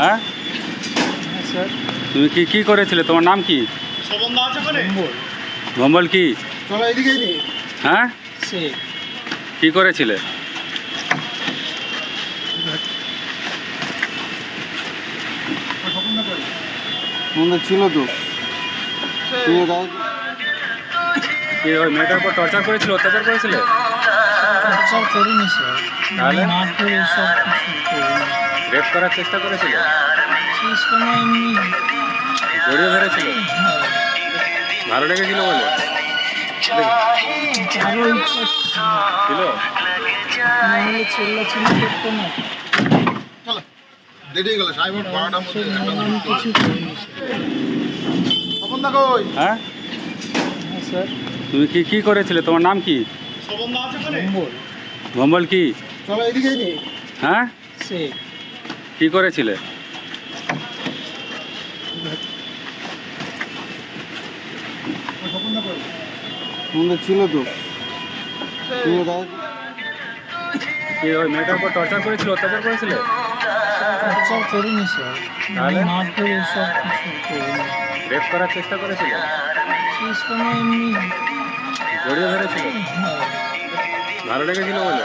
হ্যাঁ? তুমি কি কি করেছিলে? তোমার নাম কি? ভম্বল। কি? হ্যাঁ? কি করেছিলে? মনে ছিল তো। কি ওই মেয়েটার উপর টর্চার করেছিল অত্যাচার করেছিলে? টর্চার করিনি স্যার তাহলে? রেপ করার চেষ্টা করেছিল? জড়িয়ে ধরেছিল? ভালো লেগেছিল বলে? ছিল? দেরি হয়ে গেল সাহেব বারোটার মধ্যে হ্যাঁ? স্যার। তুমি কি কি করেছিলে? তোমার নাম কি? ভম্বল। কি? চলো এদিকে এদিকে। হ্যাঁ? কি করেছিলে? ছিল তো। ওই মেয়েটার উপর টর্চার করেছিল অত্যাচার করেছিলে? টর্চার করিনি স্যার মারধর এসব কিছু রেপ করার চেষ্টা করেছিল? সিস্টেমে এমনি। জড়িয়ে ধরেছিল? হ্যাঁ, ভালো লেগেছিল বলে?